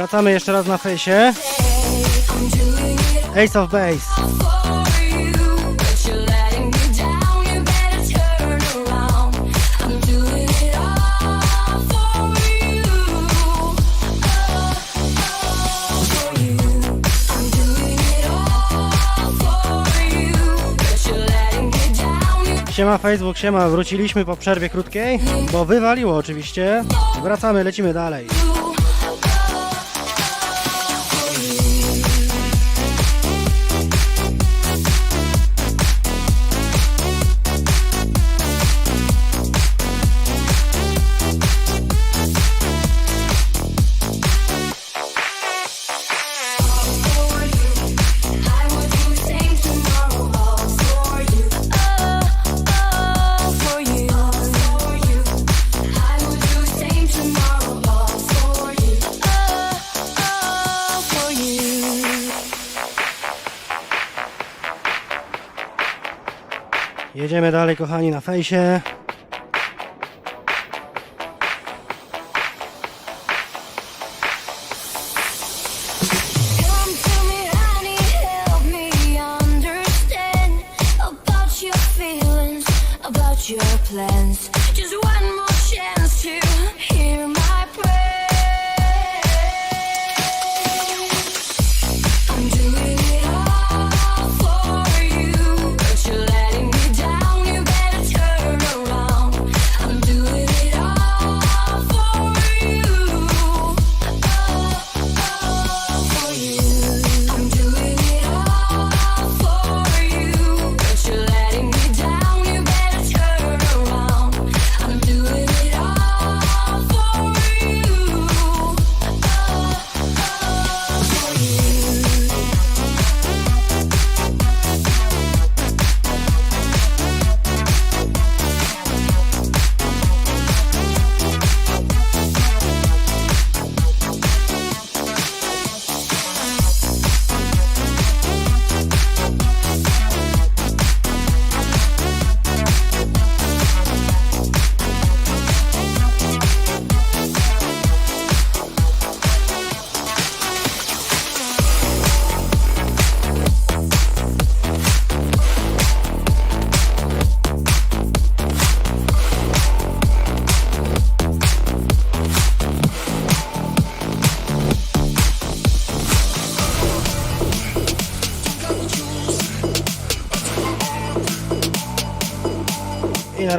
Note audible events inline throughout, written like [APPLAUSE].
Wracamy jeszcze raz na fejsie. Ace of Base. Siema Facebook, siema, wróciliśmy po przerwie krótkiej, bo wywaliło oczywiście. Wracamy, lecimy dalej. Idziemy dalej kochani na fejsie.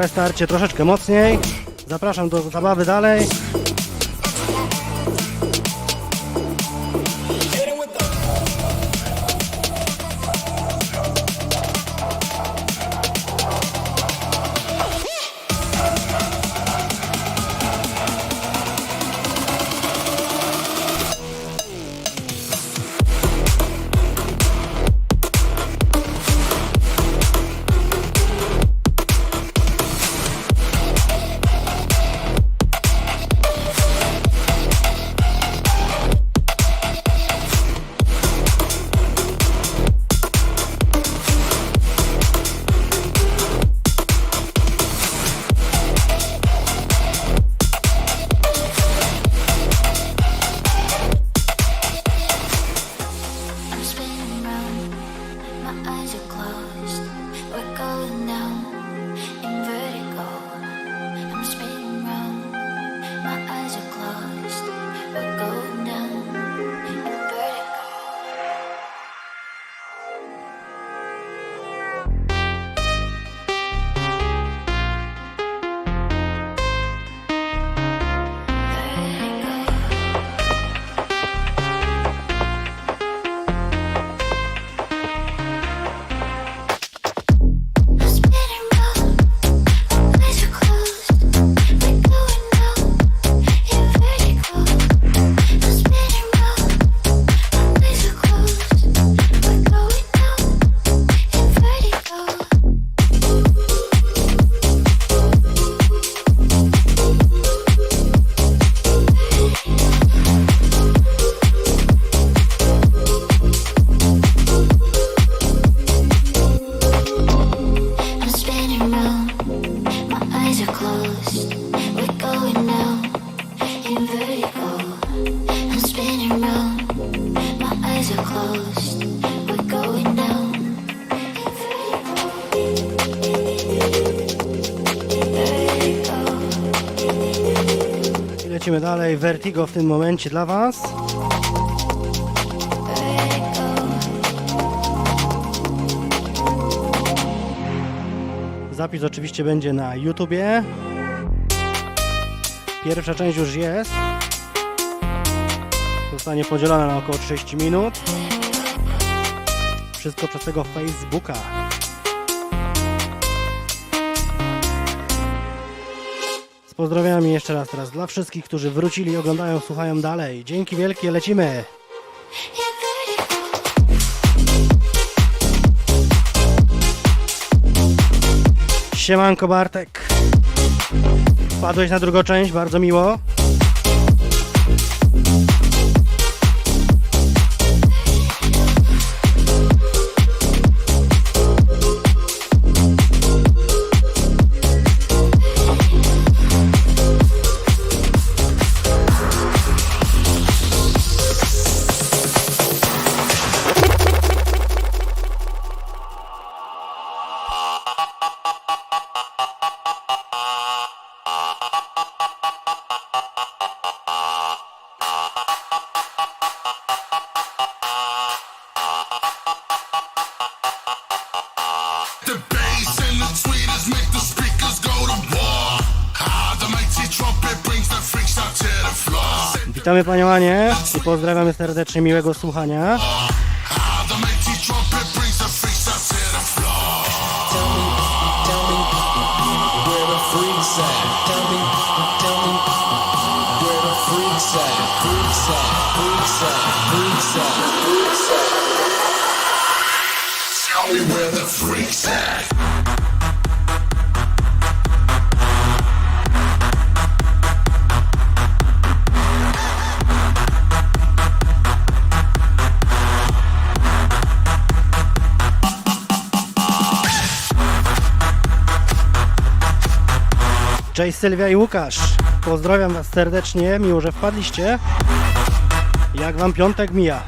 Teraz starcie troszeczkę mocniej. Zapraszam do zabawy dalej. Dalej. Vertigo w tym momencie dla Was. Zapis oczywiście będzie na YouTubie. Pierwsza część już jest. Zostanie podzielona na około 30 minut. Wszystko przez tego Facebooka. Z pozdrowieniami jeszcze raz teraz dla wszystkich, którzy wrócili, oglądają, słuchają dalej. Dzięki wielkie, lecimy! Siemanko Bartek. Wpadłeś na drugą część, bardzo miło. Witamy Panie Łanie i pozdrawiamy serdecznie, miłego słuchania. Freaks at. Cześć Sylwia i Łukasz. Pozdrawiam Was serdecznie, miło, że wpadliście. Jak Wam piątek mija?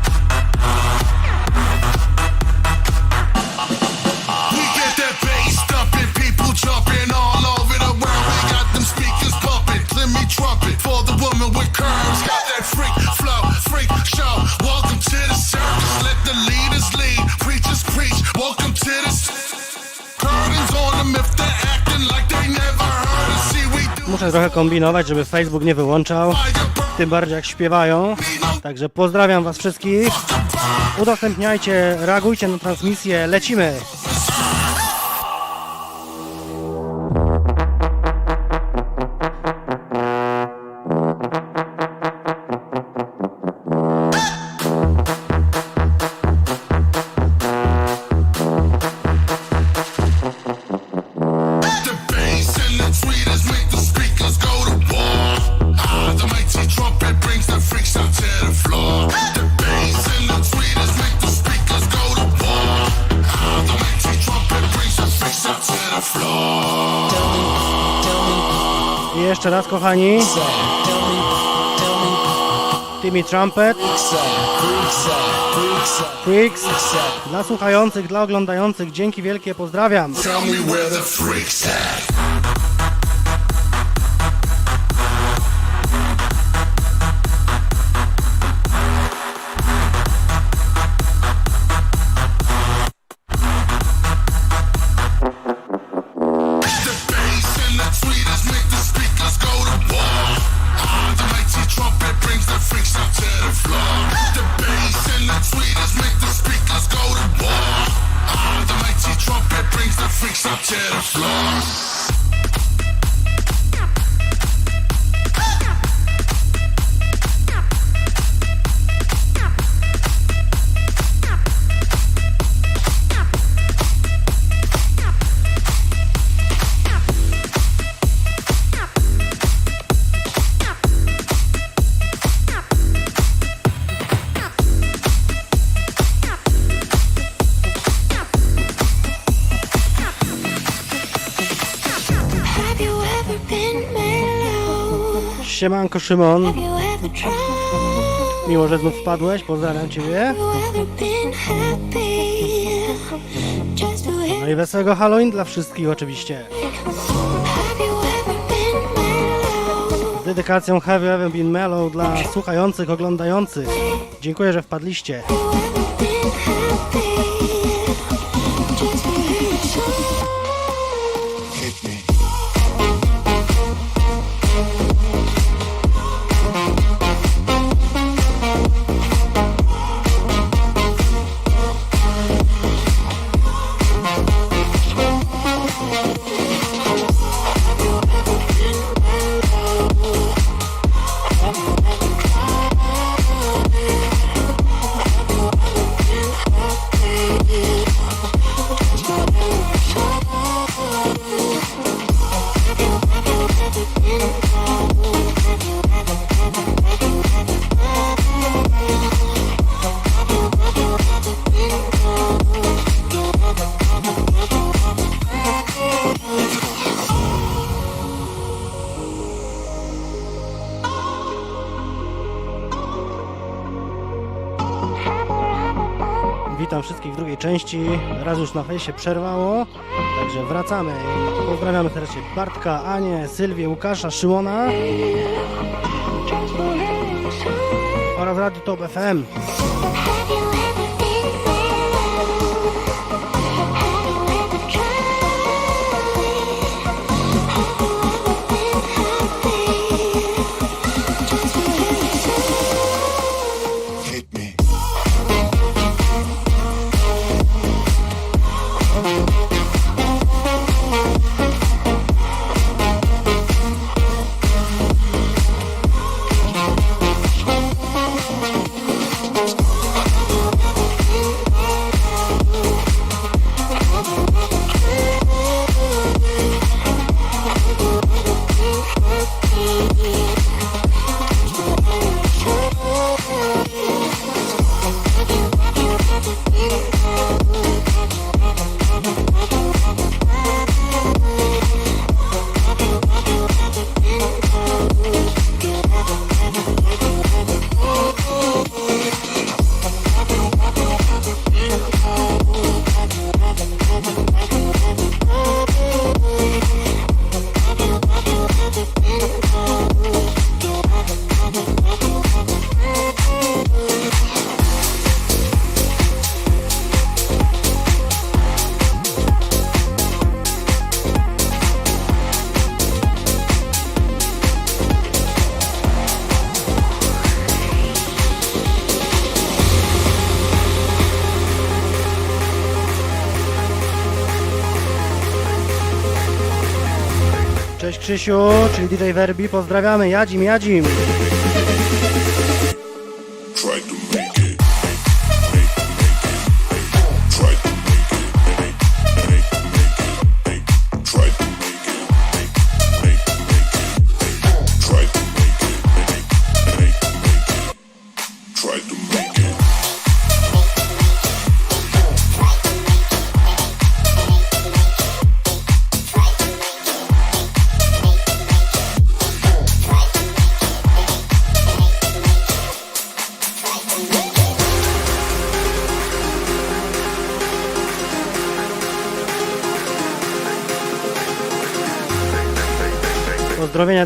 Muszę trochę kombinować, żeby Facebook nie wyłączał, tym bardziej jak śpiewają. Także pozdrawiam Was wszystkich. Udostępniajcie, reagujcie na transmisję, lecimy! I jeszcze raz kochani, Timmy Trumpet, freaks. Dla słuchających, dla oglądających, dzięki wielkie, pozdrawiam! Siemanko Szymon, miło, że znów wpadłeś, pozdrawiam Ciebie. No i wesołego Halloween dla wszystkich oczywiście. Mellow? dedykacją Have You Ever Been Mellow dla słuchających, oglądających. Dziękuję, że wpadliście. Witam wszystkich w drugiej części. Raz już na fejsie przerwało, także wracamy. Pozdrawiamy serdecznie Bartka, Anię, Sylwię, Łukasza, Szymona oraz Radio Top FM. Krzysiu, czyli DJ Werbi, pozdrawiamy. Jadzim, Jadzim.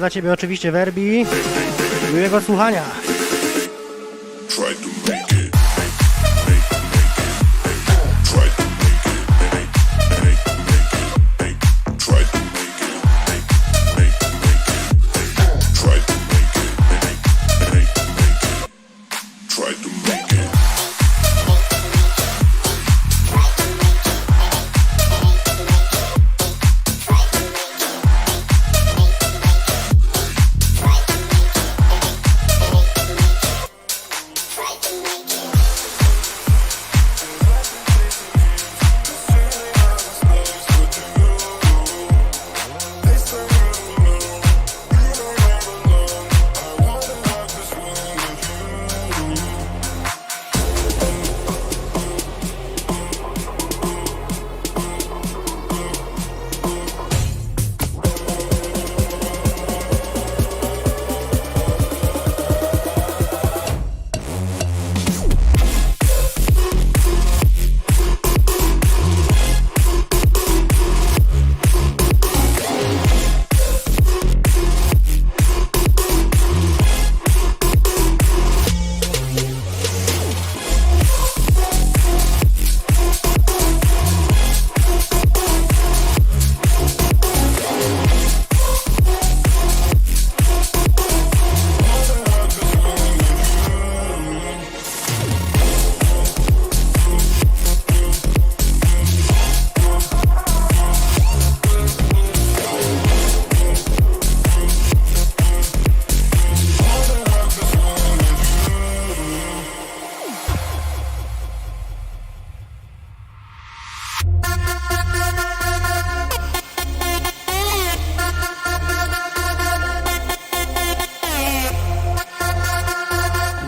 Dla Ciebie oczywiście Werbi. Miłego słuchania. Try to make it.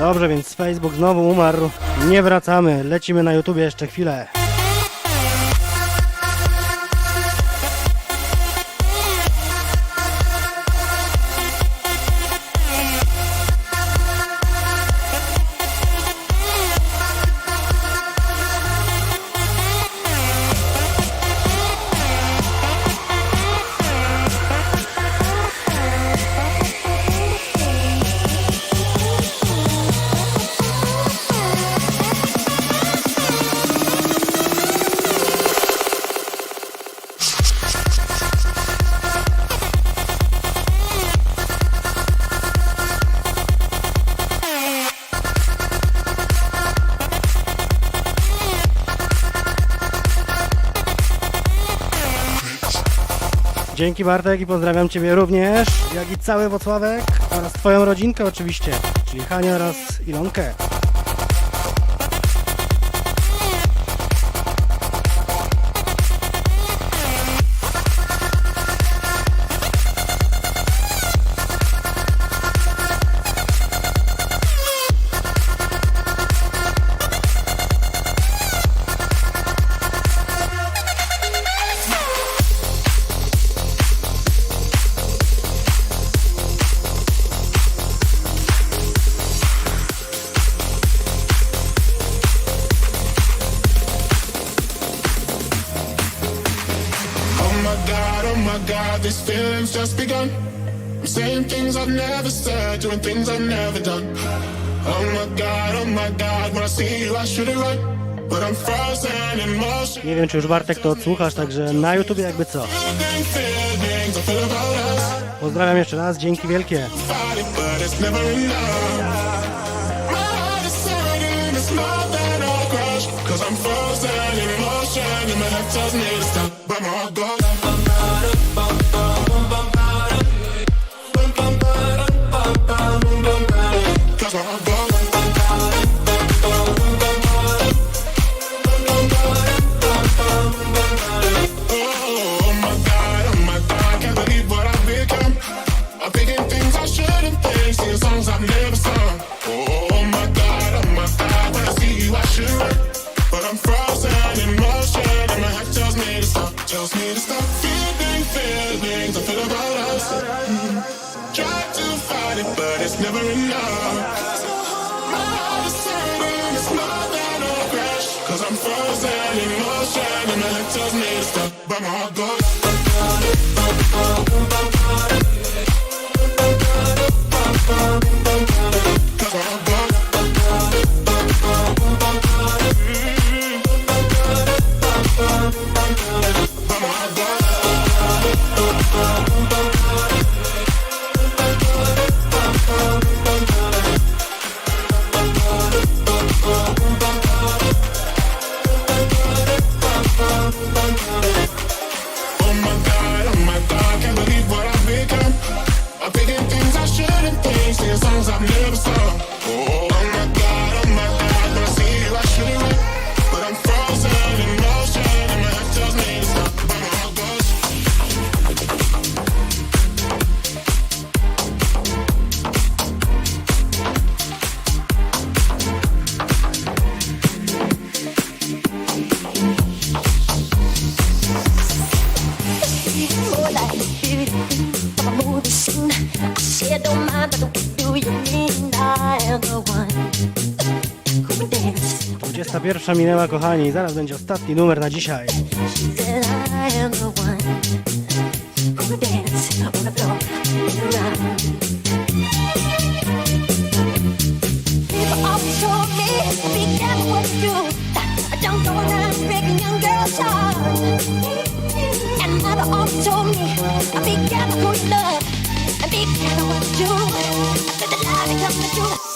Dobrze, więc Facebook znowu umarł. Nie wracamy, lecimy na YouTube jeszcze chwilę. Dzięki Bartek i pozdrawiam Ciebie również, jak i cały Wocławek oraz Twoją rodzinkę oczywiście, czyli Hanię oraz Ilonkę. these feelings just begun. I'm saying things I've never said, doing things I've never done. Oh my god, oh my god, when I see you, I should've run. But I'm frozen in motion. Nie wiem, czy już Bartek to odsłuchasz, także na YouTube jakby co. Pozdrawiam jeszcze raz, dzięki wielkie. Cause I'm frozen in motion and my head tells me to stop, but my heart goes Pierwsza minęła, kochani, zaraz będzie ostatni numer na dzisiaj. Be careful what you do. Let the lie become the truth.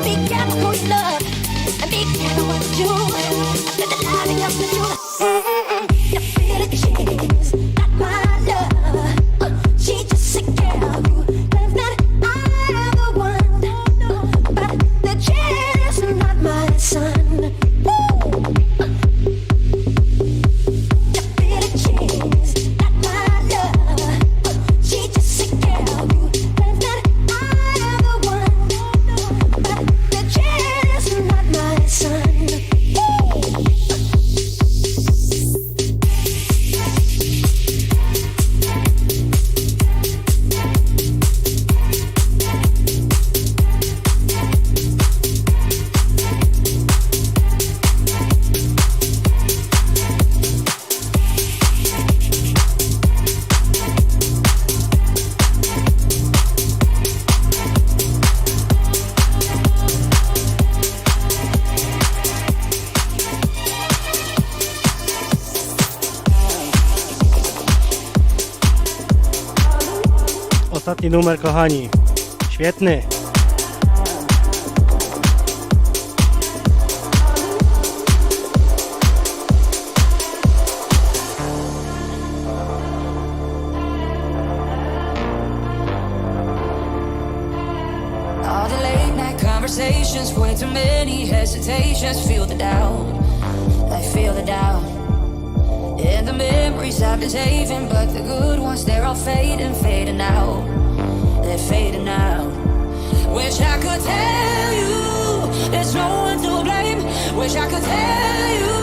Be careful what you do. Let the light up to Ostatni numer, kochani. Świetny. Wish I could tell you there's no one to blame. Wish I could tell you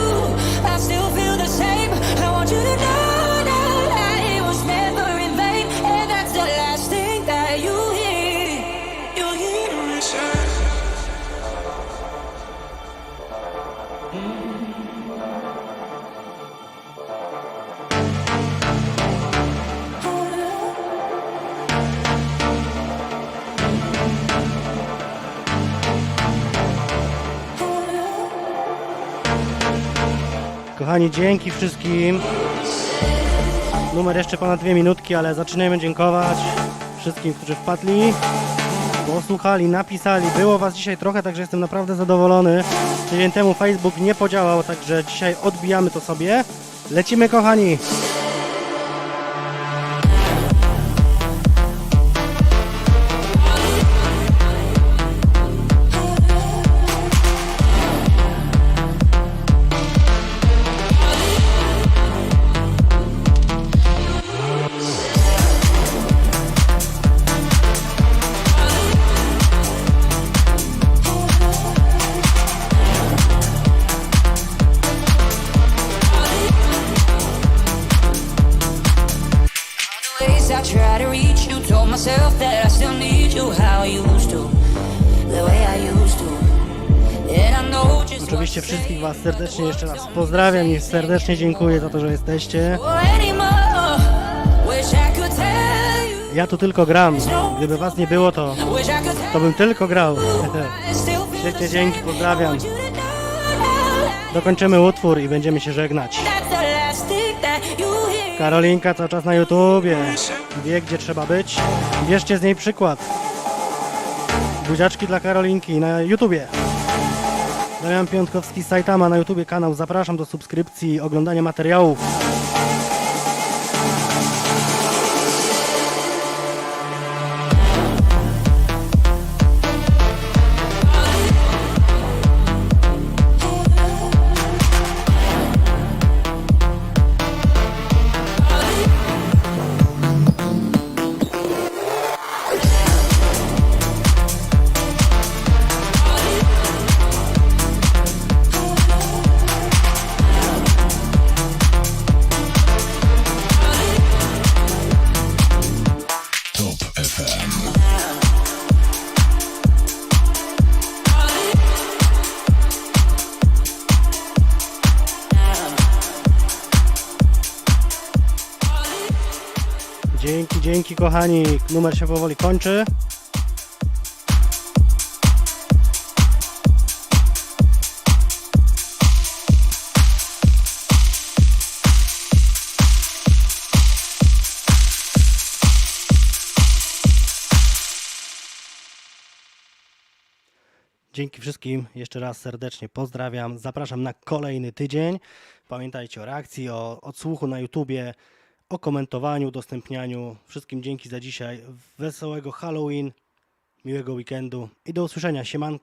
Kochani, dzięki wszystkim. Numer jeszcze ponad dwie minutki, ale zaczynajmy dziękować wszystkim, którzy wpadli, posłuchali, napisali. Było Was dzisiaj trochę, także jestem naprawdę zadowolony. Tydzień temu Facebook nie podziałał, także dzisiaj odbijamy to sobie. Lecimy, kochani. Was serdecznie jeszcze raz pozdrawiam i serdecznie dziękuję za to, że jesteście. Ja tu tylko gram. Gdyby Was nie było, to, to bym tylko grał. [LAUGHS] Świetnie, dzięki, pozdrawiam. Dokończymy utwór i będziemy się żegnać. Karolinka cały czas na YouTubie. Wie gdzie trzeba być. Bierzcie z niej przykład. Buziaczki dla Karolinki na YouTubie. Damian Piątkowski Saitama na YouTubie kanał. Zapraszam do subskrypcji i oglądania materiałów. Dzięki, dzięki kochani. Numer się powoli kończy. Dzięki wszystkim. Jeszcze raz serdecznie pozdrawiam. Zapraszam na kolejny tydzień. Pamiętajcie o reakcji, o odsłuchu na YouTubie, o komentowaniu, udostępnianiu. Wszystkim dzięki za dzisiaj. Wesołego Halloween, miłego weekendu i do usłyszenia. Siemanko.